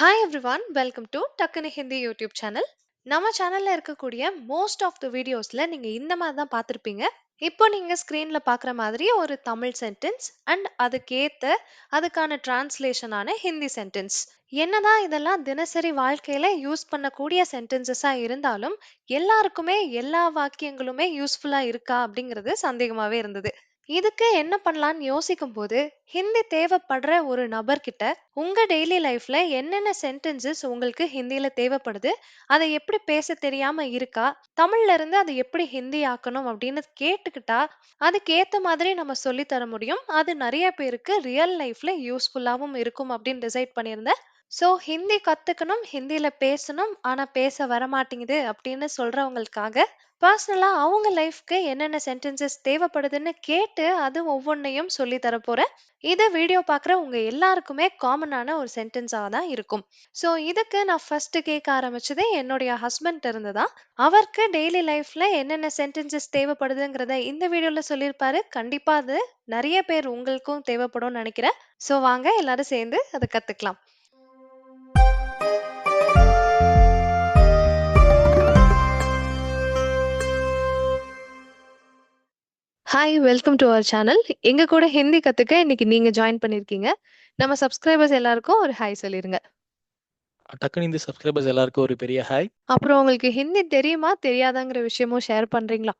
Hi everyone welcome to டக்குனு Hindi YouTube channel நம்ம சேனல்ல இருக்கக்கூடிய மோஸ்ட் ஆஃப் த வீடியோஸ்ல நீங்க இந்த மாதிரி தான் பார்த்துருப்பீங்க. இப்போ நீங்க ஸ்க்ரீனில் பார்க்குற மாதிரி ஒரு தமிழ் சென்டென்ஸ் அண்ட் அதுக்கேத்த அதுக்கான டிரான்ஸ்லேஷனான ஹிந்தி சென்டென்ஸ் என்னதான் இதெல்லாம் தினசரி வாழ்க்கையில யூஸ் பண்ணக்கூடிய சென்டென்சஸா இருந்தாலும் எல்லாருக்குமே எல்லா வாக்கியங்களுமே யூஸ்ஃபுல்லா இருக்கா அப்படிங்கிறது சந்தேகமாவே இருந்தது. இதுக்கு என்ன பண்ணலான்னு யோசிக்கும் போது ஹிந்தி தேவைப்படுற ஒரு நபர்கிட்ட உங்க டெய்லி லைஃப்ல என்னென்ன சென்டென்சஸ் உங்களுக்கு ஹிந்தியில தேவைப்படுது? அதை எப்படி பேச தெரியாம இருக்கா? தமிழ்ல இருந்து அதை எப்படி ஹிந்தி ஆக்கணும்? அப்படின்னு கேட்டுக்கிட்டா அதுக்கு ஏத்த மாதிரி நம்ம சொல்லி தர முடியும். அது நிறைய பேருக்கு ரியல் லைஃப்ல யூஸ்ஃபுல்லாவும் இருக்கும் அப்படின்னு டிசைட் பண்ணியிருந்தேன். ஸோ ஹிந்தி கத்துக்கணும் ஹிந்தியில பேசணும் ஆனா பேச வர மாட்டேங்குது அப்படின்னு சொல்றவங்களுக்காக பர்சனலா அவங்க லைஃப்க்கு என்னென்ன சென்டென்சஸ் தேவைப்படுதுன்னு கேட்டு அது ஒவ்வொன்றையும் சொல்லி தர போறேன் வீடியோ பார்க்குற உங்க எல்லாருக்குமே காமனான ஒரு சென்டென்ஸாக தான் இருக்கும். ஸோ இதுக்கு நான் ஃபர்ஸ்ட் கேட்க ஆரம்பிச்சதே என்னுடைய ஹஸ்பண்ட் இருந்து தான் அவருக்கு டெய்லி லைஃப்ல என்னென்ன சென்டென்சஸ் தேவைப்படுதுங்கிறத இந்த வீடியோல சொல்லியிருப்பாரு. கண்டிப்பா அது நிறைய பேர் உங்களுக்கும் தேவைப்படும்னு நினைக்கிறேன். ஸோ வாங்க எல்லாரும் சேர்ந்து அதை கத்துக்கலாம். Hi welcome to our channel எங்க கூட ஹிந்தி கத்துக்க இன்னைக்கு நீங்க ஜாயின் பண்ணிருக்கீங்க. நம்ம சப்ஸ்கிரைபர்ஸ் எல்லாருக்கும் ஒரு ஹாய் சொல்லிருங்க. டக்குனு இந்த சப்ஸ்கிரைபர்ஸ் எல்லாருக்கும் ஒரு பெரிய ஹாய் அப்புறம் உங்களுக்கு ஹிந்தி தெரியுமா தெரியாதாங்கிற விஷயமும் ஷேர் பண்றீங்களா?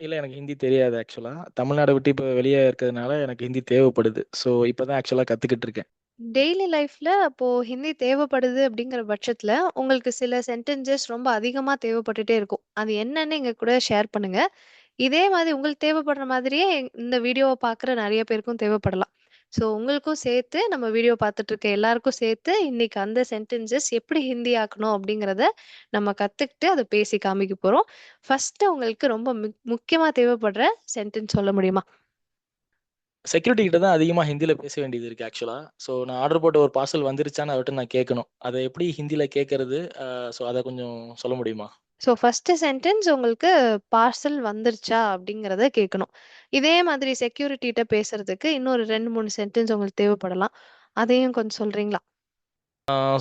இல்லை எனக்கு ஹிந்தி தெரியாது ஆக்சுவலாக தமிழ்நாடை விட்டு இப்போ வெளியே இருக்கிறதுனால எனக்கு ஹிந்தி தேவைப்படுது. ஸோ இப்போ தான் ஆக்சுவலாக கற்றுக்கிட்டு இருக்கேன். டெய்லி லைஃப்ல அப்போ ஹிந்தி தேவைப்படுது அப்படிங்கிற பட்சத்துல உங்களுக்கு சில சென்டென்சஸ் ரொம்ப அதிகமா தேவைப்பட்டுட்டே இருக்கும். அது என்னன்னு எங்க கூட ஷேர் பண்ணுங்க. இதே மாதிரி உங்களுக்கு தேவைப்படுற மாதிரியே இந்த வீடியோவை பார்க்குற நிறைய பேருக்கும் தேவைப்படலாம். ஸோ உங்களுக்கும் சேர்த்து நம்ம வீடியோ பார்த்துட்டு இருக்க எல்லாருக்கும் சேர்த்து இன்னைக்கு அந்த சென்டென்சஸ் எப்படி ஹிந்தி ஆக்கணும் அப்படிங்கிறத நம்ம கற்றுக்கிட்டு அதை பேசி காமிக்க போகிறோம் ஃபர்ஸ்ட் உங்களுக்கு ரொம்ப முக்கியமாக தேவைப்படுற சென்டென்ஸ் சொல்ல முடியுமா? செக்யூரிட்டி கிட்ட தான் அதிகமாக ஹிந்தியில் பேச வேண்டியது இருக்குது ஆக்சுவலாக ஸோ நான் ஆர்டர் போட்ட ஒரு பார்சல் வந்துருச்சான்னு அவர்கிட்ட நான் கேட்கணும். அதை எப்படி ஹிந்தியில் கேட்கறது? ஸோ அதை கொஞ்சம் சொல்ல முடியுமா? ஸோ ஃபர்ஸ்ட் சென்டென்ஸ் உங்களுக்கு பார்சல் வந்துருச்சா அப்படிங்கிறத கேட்கணும். இதே மாதிரி செக்யூரிட்டிகிட்ட பேசுறதுக்கு இன்னொரு ரெண்டு மூணு சென்டென்ஸ் உங்களுக்கு தேவைப்படலாம். அதையும் கொஞ்சம் சொல்றீங்களா?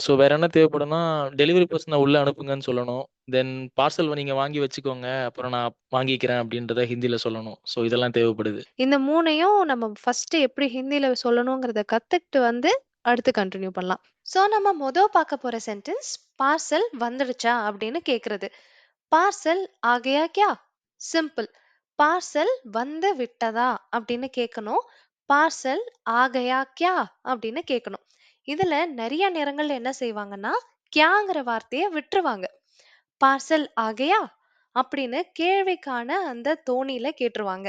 ஸோ வேற என்ன தேவைப்படும்னா டெலிவரி பர்சனை உள்ளே அனுப்புங்கன்னு சொல்லணும். தென் பார்சல் நீங்கள் வாங்கி வச்சுக்கோங்க. அப்புறம் நான் வாங்கிக்கிறேன் அப்படின்றத ஹிந்தியில் சொல்லணும். ஸோ இதெல்லாம் தேவைப்படுது. இந்த மூணையும் நம்ம ஃபர்ஸ்ட் எப்படி ஹிந்தியில சொல்லணுங்கிறத கத்துக்கிட்டு வந்து அடுத்து கண்டினியூ பண்ணலாம். ஸோ நம்ம மொதல் பார்க்க போற சென்டென்ஸ் பார்சல் வந்துடுச்சா? அப்படின்னு கேக்குறது. பார்சல் ஆகையா கியா? சிம்பிள் பார்சல் வந்து விட்டதா? அப்படின்னு கேட்கணும் பார்சல் ஆகையா கியா? அப்படின்னு கேட்கணும் இதுல நிறைய நேரங்கள்ல என்ன செய்வாங்கன்னா கியாங்கிற வார்த்தையை விட்டுருவாங்க. பார்சல் ஆகையா? அப்படின்னு கேள்விக்கான அந்த தோணியில கேட்டுருவாங்க.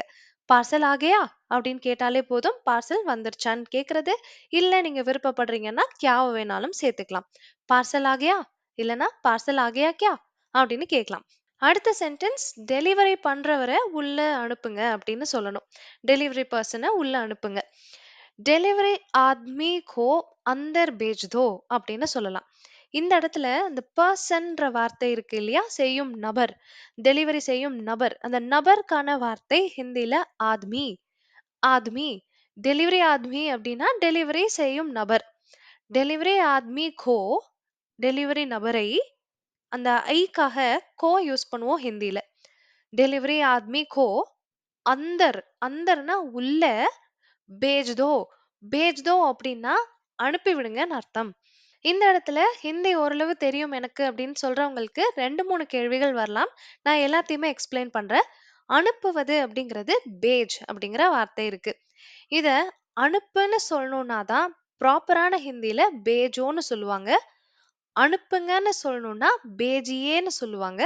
பார்சல் ஆகையா? அப்படின்னு கேட்டாலே போதும். பார்சல் வந்துருச்சான்னு கேக்குறது. இல்ல நீங்க விருப்பப்படுறீங்கன்னா கியாவை வேணாலும் சேர்த்துக்கலாம். பார்சல் ஆகையா? இல்லனா பார்சல் ஆகையா கியா? அப்படின்னு கேட்கலாம் அடுத்த சென்டென்ஸ் டெலிவரி பண்றவரை உள்ள அனுப்புங்க அப்படின்னு சொல்லணும். டெலிவரி பர்சனை உள்ள அனுப்புங்க. டெலிவரி ஆத்மி கோ அந்தர் பேஜ்தோ அப்படின்னு சொல்லலாம். இந்த இடத்துல அந்த பர்சன்ற வார்த்தை இருக்கு இல்லையா? செய்யும் நபர். டெலிவரி செய்யும் நபர். அந்த நபருக்கான வார்த்தை ஹிந்தியில ஆத்மி. ஆத்மி. டெலிவரி ஆத்மி அப்படின்னா டெலிவரி செய்யும் நபர். டெலிவரி ஆத்மி கோ டெலிவரி நபரை அந்த ஐக்காக கோ யூஸ் பண்ணுவோம் ஹிந்தியில. டெலிவரி ஆத்மி கோ அந்தர். அந்தர்னா உள்ள பேஜ்தோ. பேஜ்தோ அப்படின்னா அனுப்பி விடுங்கன்னு அர்த்தம். இந்த இடத்துல ஹிந்தி ஓரளவு தெரியும் எனக்கு அப்படின்னு சொல்றவங்களுக்கு ரெண்டு மூணு கேள்விகள் வரலாம். நான் எல்லாத்தையுமே எக்ஸ்பிளைன் பண்றேன். அனுப்புவது அப்படிங்கிறது பேஜ் அப்படிங்கிற வார்த்தை இருக்கு. இத அனுப்புன்னு சொல்லணும்னா தான் ப்ராப்பரான ஹிந்தியில பேஜோன்னு சொல்லுவாங்க. அனுப்புங்கன்னு சொல்லணும்னா பேஜியேன்னு சொல்லுவாங்க.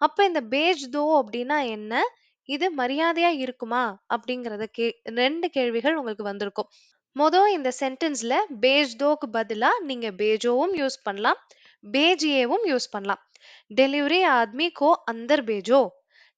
அப்ப இந்த பேஜ் தோ அப்படின்னா என்ன? இது மரியாதையா இருக்குமா? அப்படிங்கறத கே ரெண்டு கேள்விகள் உங்களுக்கு வந்திருக்கும். மொதல் இந்த சென்டென்ஸ்ல பேஜ்தோக்கு பதிலா நீங்க பேஜோவும் யூஸ் பண்ணலாம் பேஜியேவும் யூஸ் பண்ணலாம். டெலிவரி ஆத்மி கோ அந்தர் பேஜோ?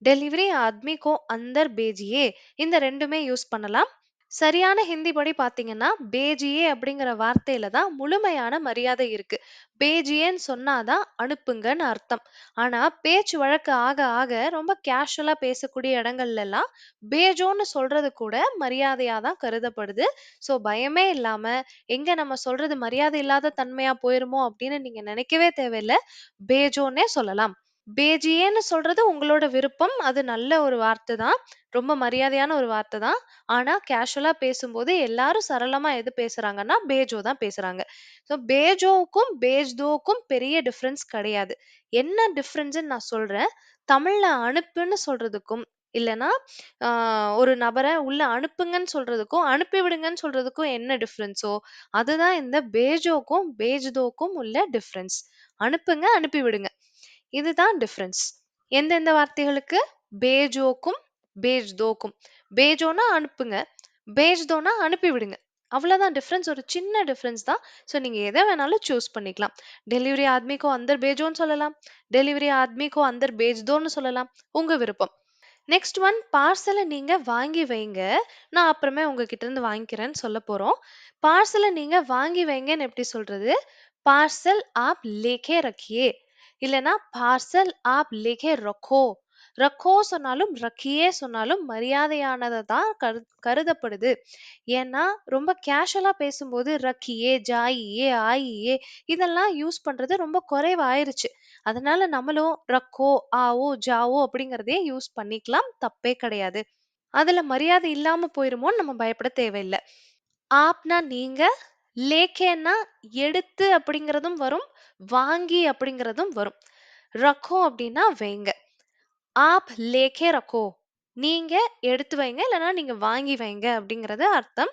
டெலிவரி ஆத்மி கோ அந்தர் பேஜியே இந்த ரெண்டுமே யூஸ் பண்ணலாம். சரியான ஹிந்தி படி பார்த்தீங்கன்னா, பேஜியே அப்படிங்கிற வார்த்தையில தான் முழுமையான மரியாதை இருக்கு. பேஜியேன்னு சொன்னா தான் அனுப்புங்கன்னு அர்த்தம். ஆனா, பேச்சு வழக்கு ஆக ஆக ரொம்ப கேஷுவலா பேசக்கூடிய இடங்கள்லலாம் பேஜோன்னு சொல்றது கூட மரியாதையா தான் கருதப்படுது. ஸோ பயமே இல்லாம, எங்க நம்ம சொல்றது மரியாதை இல்லாத தன்மையா போயிருமோ அப்படின்னு நீங்க நினைக்கவே தேவையில்ல. பேஜோன்னே சொல்லலாம். பேஜியேன்னு சொல்றது உங்களோட விருப்பம். அது நல்ல ஒரு வார்த்தை தான். ரொம்ப மரியாதையான ஒரு வார்த்தை தான். ஆனா, கேஷுவலா பேசும்போது எல்லாரும் சரளமா எது பேசுறாங்கன்னா, பேஜோ தான் பேசுறாங்க. ஸோ பேஜோவுக்கும், பேஜ்தோவுக்கும் பெரிய டிஃபரன்ஸ் கிடையாது. என்ன டிஃபரன்ஸ்ன்னு நான் சொல்றேன். தமிழ்ல அனுப்புன்னு சொல்றதுக்கும், இல்லன்னா ஆ ஒரு நபர உள்ள அனுப்புங்கன்னு சொல்றதுக்கும், அனுப்பி விடுங்கன்னு சொல்றதுக்கும் என்ன டிஃபரன்ஸோ, அதுதான் இந்த பேஜோக்கும், பேஜ்தோக்கும் உள்ள டிஃபரன்ஸ். அனுப்புங்க, அனுப்பி விடுங்க. இதுதான் டிஃப்ரென்ஸ் எந்தெந்த வார்த்தைகளுக்கு? பேஜோக்கும், பேஜ்தோக்கும். பேஜோன்னா அனுப்புங்க. பேஜ்தோன்னா அனுப்பி விடுங்க. அவ்வளோதான் டிஃப்ரென்ஸ் ஒரு சின்ன டிஃப்ரென்ஸ் தான். ஸோ நீங்கள் எத வேணாலும் சூஸ் பண்ணிக்கலாம். டெலிவரி ஆத்மிக்கோ அந்தர் பேஜோன்னு சொல்லலாம். டெலிவரி ஆத்மிக்கோ அந்தர் அந்தர் பேஜ்தோன்னு சொல்லலாம். உங்கள் விருப்பம். நெக்ஸ்ட் ஒன் பார்சலை நீங்கள் வாங்கி வைங்க. நான் அப்புறமே உங்ககிட்ட இருந்து வாங்கிக்கிறேன்னு சொல்ல போகிறோம் பார்சலை நீங்கள் வாங்கி வைங்கன்னு எப்படி சொல்றது? பார்சல் ஆப் லேக்கே ரக்கியே இல்லைன்னா பார்சல் ஆப் லிகே ரக்கோ. ரக்கோ சொன்னாலும் ரக்கியே சொன்னாலும் மரியாதையானதை தான் கரு கருதப்படுது. ஏன்னா ரொம்ப கேஷுவலாக பேசும்போது ரக்கியே ஜாயியே ஆயியே இதெல்லாம் யூஸ் பண்ணுறது ரொம்ப குறைவாயிருச்சு. அதனால நம்மளும் ரக்கோ ஆவோ ஜாவோ அப்படிங்கிறதே யூஸ் பண்ணிக்கலாம். தப்பே கிடையாது. அதில் மரியாதை இல்லாமல் போயிருமோன்னு நம்ம பயப்பட தேவையில்லை. ஆப்னா நீங்கள் லேக்கேன்னா எடுத்து அப்படிங்கிறதும் வரும் வாங்கி அப்படிங்கிறதும் வரும். ரக்கோ அப்படின்னா வைங்க. ஆப் லேக்கே ரக்கோ. நீங்க எடுத்து வைங்க இல்லைன்னா நீங்க வாங்கி வைங்க அப்படிங்கறது அர்த்தம்.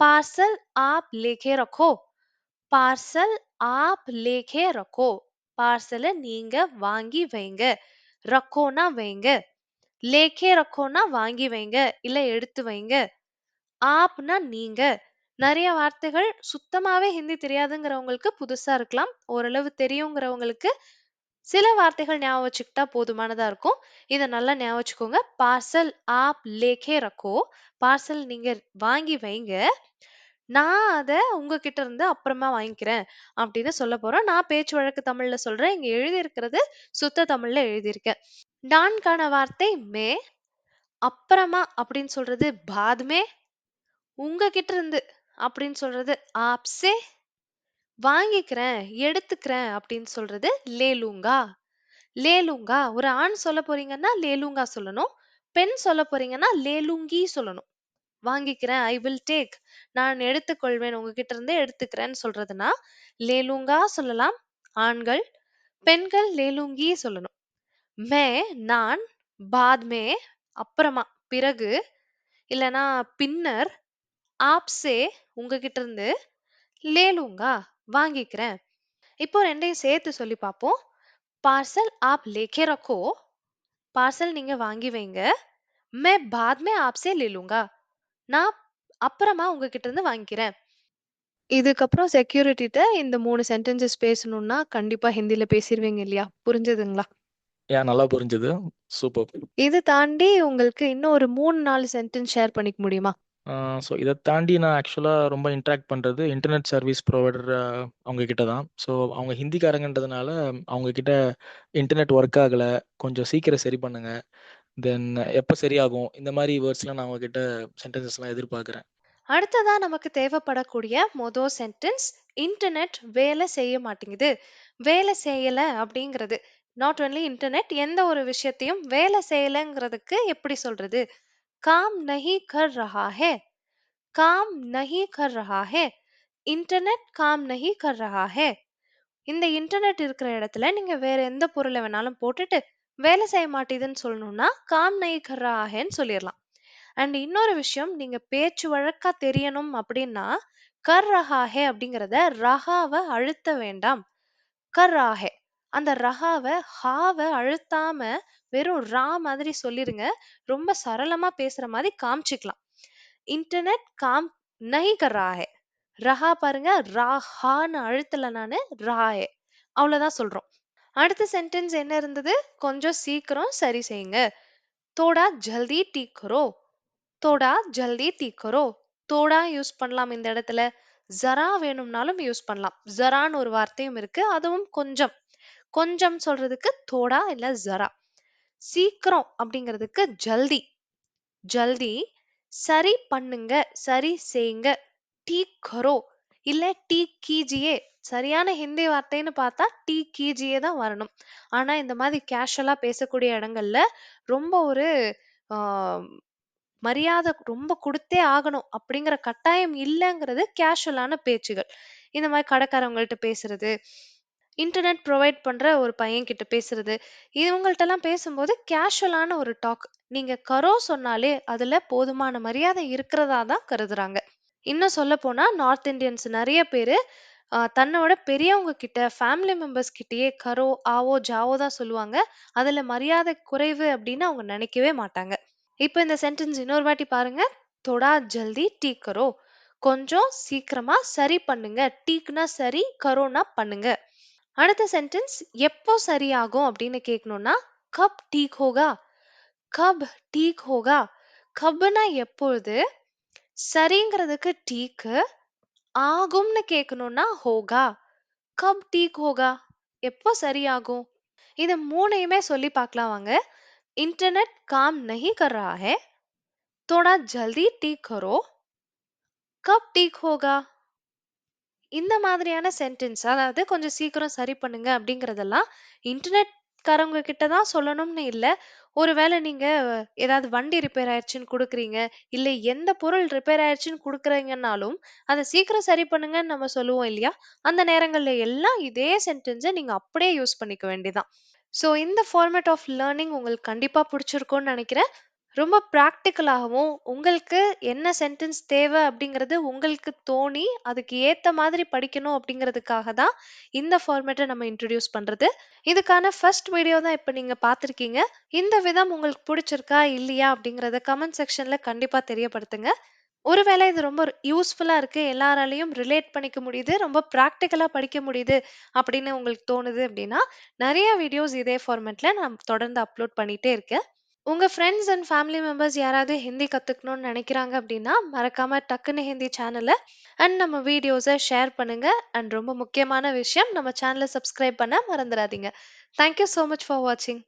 பார்சல் ஆப் லேக்கே ரக்கோ. பார்சல் ஆப் லேக்கே ரக்கோ. பார்சலை நீங்க வாங்கி வைங்க. ரக்கோனா வைங்க. லேக்கே ரக்கோனா வாங்கி வைங்க இல்ல எடுத்து வைங்க. ஆப்னா நீங்க. நெறைய வார்த்தைகள் சுத்தமாவே ஹிந்தி தெரியாதுங்கிறவங்களுக்கு புதுசா இருக்கலாம். ஓரளவு தெரியுங்கிறவங்களுக்கு சில வார்த்தைகள் ஞாபகம் வச்சுக்கிட்டா போதுமானதா இருக்கும். இத நல்லா ஞாபகம் வச்சுக்கோங்க. பார்சல் ஆப் லேகே ரக்கோ பார்சல் நீங்க வாங்கி வைங்க. நான் அத உங்ககிட்ட இருந்து அப்புறமா வாங்கிக்கிறேன் அப்படின்னு சொல்லப் போறோம். நான் பேச்சு வழக்கு தமிழ்ல சொல்றேன். இங்க எழுதியிருக்கிறது சுத்த தமிழ்ல எழுதியிருக்கேன். டான்கான வார்த்தை மே. அப்புறமா அப்படின்னு சொல்றது பாதுமே में. உங்ககிட்ட இருந்து அப்படின்னு சொல்றது ஆப்ஸே. வாங்கிக்கிறேன் எடுத்துக்கிறேன் அப்படின்னு சொல்றது லேலுங்கா. லேலுங்கா ஒரு ஆண் சொல்ல போறீங்கன்னா லேலுங்கா சொல்லணும். பெண் சொல்ல போறீங்கன்னா லேலுங்கி சொல்லணும். வாங்கிக்கிறேன் ஐ வில் டேக் நான் எடுத்துக்கொள்வேன் உங்ககிட்ட இருந்து எடுத்துக்கிறேன்னு சொல்றதுன்னா லேலுங்கா சொல்லலாம். ஆண்கள் பெண்கள் லேலுங்கி சொல்லணும். மே நான் பாத்மே அப்புறமா பிறகு இல்லனா பின்னர் आपसे உங்ககிட்ட இருந்து, ले लूँगा வாங்கிக்கிறேன். இப்போ 2யும் சேர்த்து சொல்லி பார்ப்போம். பார்சல் आप लेके रखो. பார்சல் நீங்க வாங்கி வைங்க. मैं बाद में आपसे ले लूँगा. நான் அப்புறமா உங்ககிட்ட இருந்து வாங்கிக்கிறேன். இதுக்கப்புறம் செக்யூரிட்டிட்ட இந்த 3 சென்டென்சஸ் பேசணும்னா, கண்டிப்பா ஹிந்தில பேசிருவீங்க இல்லையா? புரிஞ்சதுங்களா? யாஹ்! நல்லா புரிஞ்சது. சூப்பர். இது தாண்டி உங்களுக்கு இன்னும் ஒரு 3, 4 சென்டென்ஸ் ஷேர் பண்ணிக்க முடியுமா? ஸோ இதை தாண்டி நான் ஆக்சுவலாக ரொம்ப இன்ட்ராக்ட் பண்ணுறது இன்டர்நெட் சர்வீஸ் ப்ரொவைடர் அவங்க கிட்ட தான். ஸோ அவங்க ஹிந்திக்காரங்கன்றதுனால அவங்க கிட்ட இன்டர்நெட் ஒர்க் ஆகலை கொஞ்சம் சீக்கிரம் சரி பண்ணுங்க. தென் எப்போ சரியாகும்? இந்த மாதிரி வேர்ட்ஸ்லாம் நான் அவங்க கிட்ட சென்டென்சஸ்லாம் எதிர்பார்க்குறேன் அடுத்ததா நமக்கு தேவைப்படக்கூடிய மொதல் சென்டென்ஸ் இன்டர்நெட் வேலை செய்ய மாட்டேங்குது. வேலை செய்யலை அப்படிங்கிறது. நாட் ஒன்லி இன்டர்நெட் எந்த ஒரு விஷயத்தையும் வேலை செய்யலைங்கிறதுக்கு எப்படி சொல்றது? काम नहीं कर रहा है। काम नहीं कर रहा है। இன்டர்நெட் காம் நஹி கர் ரஹா ஹே இந்த இன்டர்நெட் இருக்கிற இடத்துல நீங்க வேற எந்த பொருளை வேணாலும் போட்டுட்டு வேலை செய்ய மாட்டேதுன்னு சொல்லணும்னா காம் நஹி கர் ரஹா சொல்லிடலாம். அண்ட் இன்னொரு விஷயம் நீங்க பேச்சு வழக்கா தெரியணும் அப்படின்னா கர் ரஹா ஹே அப்படிங்கிறத ரஹாவை அழுத்த வேண்டாம். கர் ராஹே அந்த ரஹாவ, ஹாவ அழுத்தாம வெறும் ரா மாதிரி சொல்லிருங்க. ரொம்ப சரளமா பேசுற மாரி காமிச்சுக்கலாம். இன்டர்நெட் काम नहीं कर रहा है. ரஹா பாருங்க ரா, ஹான்னு அழுத்தல நானு. ரஹா है. அவ்வளோதான் சொல்றோம். அடுத்த சென்டென்ஸ் என்ன இருந்தது? கொஞ்சம் சீக்கிரம் சரி செய்யுங்க. थोड़ा जल्दी ठीक करो. थोड़ा जल्दी ठीक करो. தோடா யூஸ் பண்ணலாம் இந்த இடத்துல ஜரா வேணும்னாலும் யூஸ் பண்ணலாம் ஜரான்னு ஒரு வார்த்தையும் இருக்கு அதுவும் கொஞ்சம் கொஞ்சம் சொல்றதுக்கு தோடா இல்ல ஜரா. சீக்கிரம் அப்படிங்கிறதுக்கு ஜல்தி. ஜல்தி சரி பண்ணுங்க சரி செய்யுங்க. டீ கரோ இல்ல டீ கீஜியே. சரியான ஹிந்தி வார்த்தைன்னு பார்த்தா டீ கீஜியே தான் வரணும். ஆனா இந்த மாதிரி கேஷுவலா பேசக்கூடிய இடங்கள்ல ரொம்ப ஒரு ஆஹ், மரியாதை ரொம்ப கொடுத்தே ஆகணும் அப்படிங்கிற கட்டாயம் இல்லைங்கிறது கேஷுவலான பேச்சுகள். இந்த மாதிரி கடைக்காரவங்கள்ட்ட பேசுறது இன்டர்நெட் ப்ரொவைட் பண்ற ஒரு பையன் கிட்ட பேசுறது. இவங்கள்ட்ட எல்லாம் பேசும்போது கேஷுவலான ஒரு டாக் நீங்க கரோ சொன்னாலே அதுல போதுமான மரியாதை இருக்கிறதா தான் கருதுறாங்க. இன்னும் சொல்ல நார்த் இந்தியன்ஸ் நிறைய பேரு தன்னோட பெரியவங்க கிட்ட ஃபேமிலி மெம்பர்ஸ் கிட்டயே கரோ ஆவோ ஜாவோ தான் சொல்லுவாங்க. அதுல மரியாதை குறைவு அப்படின்னு அவங்க நினைக்கவே மாட்டாங்க. இப்போ இந்த சென்டென்ஸ் இன்னொரு வாட்டி பாருங்க. தொடா ஜல்தி டீ கரோ. கொஞ்சம் சீக்கிரமா சரி பண்ணுங்க. டீக்னா சரி கரோனா பண்ணுங்க. அடுத்த சென்டென்ஸ் எப்போ சரியாகும் அப்படின்னு கேட்கணும்னா கப் டீக் ஹோகா கப் டீக் ஹோகா கப்னா எப்பொழுது சரிங்கிறதுக்கு டீக்கு ஆகும்னு கேட்கணும்னா ஹோகா கப் டீக் ஹோகா எப்போ சரியாகும் இது மூணையுமே சொல்லி பார்க்கலாம் வாங்க इंटरनेट काम नहीं कर रहा है थोड़ा जल्दी ठीक करो कब ठीक होगा இந்த மாதிரியான சென்டென்ஸ் அதாவது கொஞ்சம் சீக்கிரம் சரி பண்ணுங்க அப்படிங்கிறதெல்லாம் இன்டர்நெட் காரவங்க கிட்ட தான் சொல்லணும்னு இல்ல. ஒருவேளை நீங்க ஏதாவது வண்டி ரிப்பேர் ஆயிடுச்சுன்னு கொடுக்குறீங்க இல்ல எந்த பொருள் ரிப்பேர் ஆயிடுச்சுன்னு கொடுக்குறீங்கன்னாலும் அதை சீக்கிரம் சரி பண்ணுங்கன்னு நம்ம சொல்லுவோம் இல்லையா? அந்த நேரங்கள்ல எல்லாம் இதே சென்டென்ஸை நீங்க அப்படியே யூஸ் பண்ணிக்க வேண்டியதான் ஸோ இந்த ஃபார்மேட் ஆஃப் லேர்னிங் உங்களுக்கு கண்டிப்பா பிடிச்சிருக்கும்னு நினைக்கிறேன். ரொம்ப ப்ராக்டிக்கலாகவும் உங்களுக்கு என்ன சென்டென்ஸ் தேவை அப்படிங்கிறது உங்களுக்கு தோணி அதுக்கு ஏத்த மாதிரி படிக்கணும் அப்படிங்கிறதுக்காக தான் இந்த ஃபார்மேட்டை நம்ம இன்ட்ரடியூஸ் பண்றது. இதுக்கான ஃபர்ஸ்ட் வீடியோ தான் இப்போ நீங்க பார்த்துருக்கீங்க. இந்த விதம் உங்களுக்கு பிடிச்சிருக்கா இல்லையா அப்படிங்கிறத கமெண்ட் செக்ஷன்ல கண்டிப்பா தெரியப்படுத்துங்க. ஒருவேளை இது ரொம்ப யூஸ்ஃபுல்லா இருக்கு எல்லாராலையும் ரிலேட் பண்ணிக்க முடியுது ரொம்ப ப்ராக்டிக்கலாக படிக்க முடியுது அப்படின்னு உங்களுக்கு தோணுது அப்படின்னா நிறைய வீடியோஸ் இதே ஃபார்மேட்ல நான் தொடர்ந்து அப்லோட் பண்ணிட்டே இருக்கேன். உங்க ஃப்ரெண்ட்ஸ் அண்ட் ஃபேமிலி மெம்பர்ஸ் யாராவது ஹிந்தி கத்துக்கணும்னு நினைக்கிறாங்க அப்படின்னா மறக்காம டக்குன்னு ஹிந்தி சேனலை அண்ட் நம்ம வீடியோஸை ஷேர் பண்ணுங்க. அண்ட் ரொம்ப முக்கியமான விஷயம் நம்ம சேனலை சப்ஸ்கிரைப் பண்ண மறந்துடாதீங்க. தேங்க்யூ ஸோ மச் ஃபார் வாட்சிங்